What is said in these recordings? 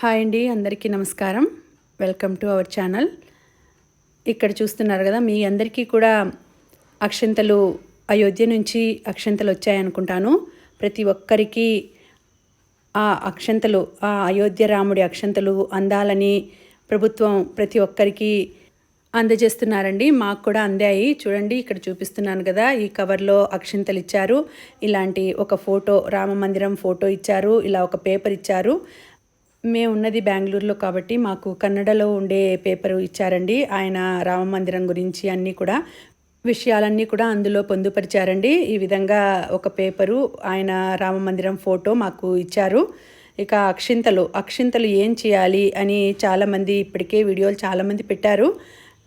Hi అండి అందరికీ నమస్కారం. వెల్కమ్ టు అవర్ ఛానల్ ఇక్కడ చూస్తున్నారు కదా మీ అందరికీ కూడా అక్షంతలు అయోధ్య నుంచి అక్షంతలు వచ్చాయనుకుంటాను. ప్రతి ఒక్కరికి ఆ అక్షంతలు ఆ అయోధ్య రాముడి అక్షంతలు అందాలని ప్రభుత్వం ప్రతి ఒక్కరికి అందజేస్తున్నారండి. మాకు కూడా అందాయి. చూడండి ఇక్కడ చూపిస్తున్నాను కదా ఈ కవర్లో అక్షింతలు ఇచ్చారు. ఇలాంటి ఒక ఫోటో రామ మందిరం ఫోటో ఇచ్చారు. ఇలా ఒక పేపర్ ఇచ్చారు. మేము ఉన్నది బెంగళూరులో కాబట్టి మాకు కన్నడలో ఉండే పేపర్ ఇచ్చారండి. ఆయన రామ మందిరం గురించి అన్నీ కూడా విషయాలన్నీ కూడా అందులో పొందుపరిచారండి. ఈ విధంగా ఒక పేపరు ఆయన రామ మందిరం ఫోటో మాకు ఇచ్చారు. ఇక అక్షింతలు అక్షింతలు ఏం చేయాలి అని చాలామంది ఇప్పటికే వీడియోలు చాలామంది పెట్టారు.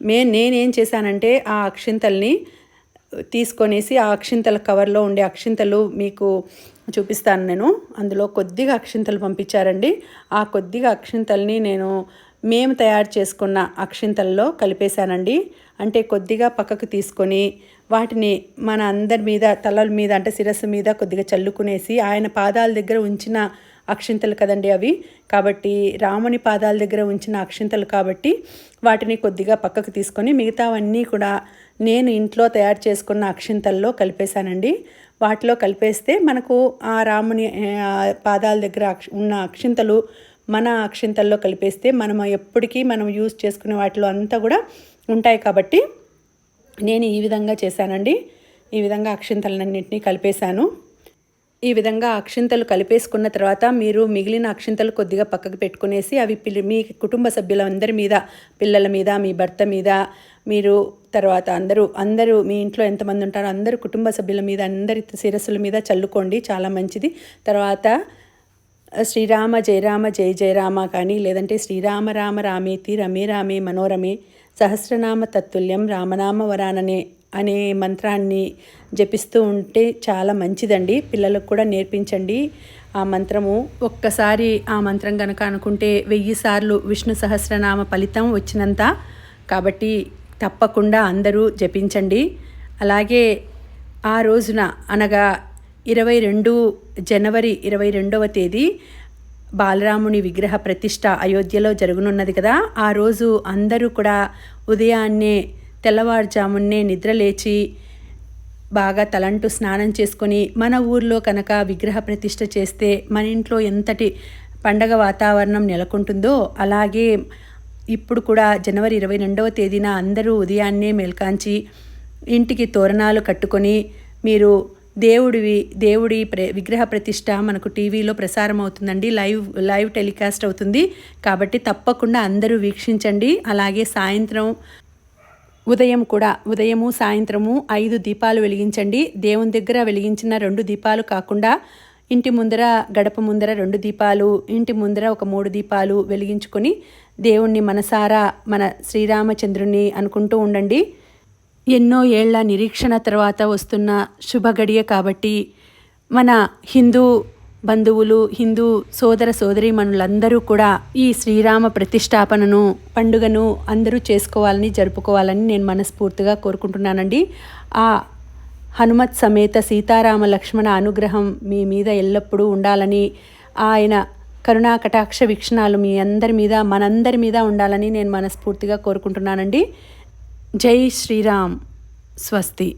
మే నేనేం చేశానంటే ఆ అక్షింతల్ని తీసుకొనేసి ఆ అక్షింతల కవర్లో ఉండే అక్షింతలు మీకు చూపిస్తాను నేను. అందులో కొద్దిగా అక్షింతలు పంపించారండి. ఆ కొద్దిగా అక్షింతల్ని నేను మేము తయారు చేసుకున్న అక్షింతల్లో కలిపేశానండి. అంటే కొద్దిగా పక్కకు తీసుకొని వాటిని మన అందరి మీద తలల మీద అంటే శిరస్సు మీద కొద్దిగా చల్లుకునేసి ఆయన పాదాల దగ్గర ఉంచిన అక్షింతలు కదండి అవి. కాబట్టి రాముని పాదాల దగ్గర ఉంచిన అక్షింతలు కాబట్టి వాటిని కొద్దిగా పక్కకు తీసుకొని మిగతావన్నీ కూడా నేను ఇంట్లో తయారు చేసుకున్న అక్షింతల్లో కలిపేశానండి. వాటిలో కలిపేస్తే మనకు ఆ రాముని పాదాల దగ్గర ఉన్న అక్షింతలు మన అక్షింతల్లో కలిపేస్తే మనం ఎప్పటికీ మనం యూజ్ చేసుకునే వాటిలో అంతా కూడా ఉంటాయి కాబట్టి నేను ఈ విధంగా చేశానండి. ఈ విధంగా అక్షింతలన్నింటినీ కలిపేశాను. ఈ విధంగా అక్షింతలు కలిపేసుకున్న తర్వాత మీరు మిగిలిన అక్షింతలు కొద్దిగా పక్కకు పెట్టుకునేసి అవి పిల్ల మీ కుటుంబ సభ్యులందరి మీద పిల్లల మీద మీ భర్త మీద మీరు తర్వాత అందరూ అందరూ మీ ఇంట్లో ఎంతమంది ఉంటారో అందరూ కుటుంబ సభ్యుల మీద అందరి శిరస్సుల మీద చల్లుకోండి చాలా మంచిది. తర్వాత శ్రీరామ జయరామ జయ జయరామ కానీ లేదంటే శ్రీరామ రామ రామేతి రమే రామే మనోరమే సహస్రనామ తత్తుల్యం రామనామ వరాననే అనే మంత్రాన్ని జపిస్తూ ఉంటే చాలా మంచిదండి. పిల్లలకు కూడా నేర్పించండి ఆ మంత్రము. ఒక్కసారి ఆ మంత్రం కనుక అనుకుంటే వెయ్యి సార్లు విష్ణు సహస్రనామ ఫలితం వచ్చినంత కాబట్టి తప్పకుండా అందరూ జపించండి. అలాగే ఆ రోజున అనగా ఇరవై రెండు జనవరి ఇరవై రెండవ తేదీ బాలరాముని విగ్రహ ప్రతిష్ట అయోధ్యలో జరగనున్నది కదా. ఆ రోజు అందరూ కూడా ఉదయాన్నే తెల్లవారుజామున్నే నిద్రలేచి బాగా తలంటూ స్నానం చేసుకొని మన ఊర్లో కనుక విగ్రహ ప్రతిష్ట చేస్తే మన ఇంట్లో ఎంతటి పండగ వాతావరణం నెలకొంటుందో అలాగే ఇప్పుడు కూడా జనవరి ఇరవై రెండవ తేదీన అందరూ ఉదయాన్నే మెల్కాంచి ఇంటికి తోరణాలు కట్టుకొని మీరు దేవుడివి దేవుడి ప్ర విగ్రహ ప్రతిష్ట మనకు టీవీలో ప్రసారం అవుతుందండి లైవ్ లైవ్ టెలికాస్ట్ అవుతుంది. కాబట్టి తప్పకుండా అందరూ వీక్షించండి. అలాగే సాయంత్రం ఉదయం కూడా ఉదయము సాయంత్రము ఐదు దీపాలు వెలిగించండి. దేవుని దగ్గర వెలిగించిన రెండు దీపాలు కాకుండా ఇంటి ముందర గడప ముందర రెండు దీపాలు ఇంటి ముందర ఒక మూడు దీపాలు వెలిగించుకొని దేవుణ్ణి మనసారా మన శ్రీరామచంద్రుని అనుకుంటూ ఉండండి. ఎన్నో ఏళ్ళ నిరీక్షణ తర్వాత వస్తున్న శుభగడియ కాబట్టి మన హిందూ బంధువులు హిందూ సోదర సోదరీమణులందరూ కూడా ఈ శ్రీరామ ప్రతిష్టాపనను పండుగను అందరూ చేసుకోవాలని జరుపుకోవాలని నేను మనస్ఫూర్తిగా కోరుకుంటున్నానండి. ఆ హనుమత్ సమేత సీతారామ లక్ష్మణ అనుగ్రహం మీ మీద ఎల్లప్పుడూ ఉండాలని ఆయన కరుణా కటాక్ష వీక్షణాలు మీ అందరి మీద మనందరి మీద ఉండాలని నేను మనస్ఫూర్తిగా కోరుకుంటున్నానండి. జై శ్రీరామ్. స్వస్తి.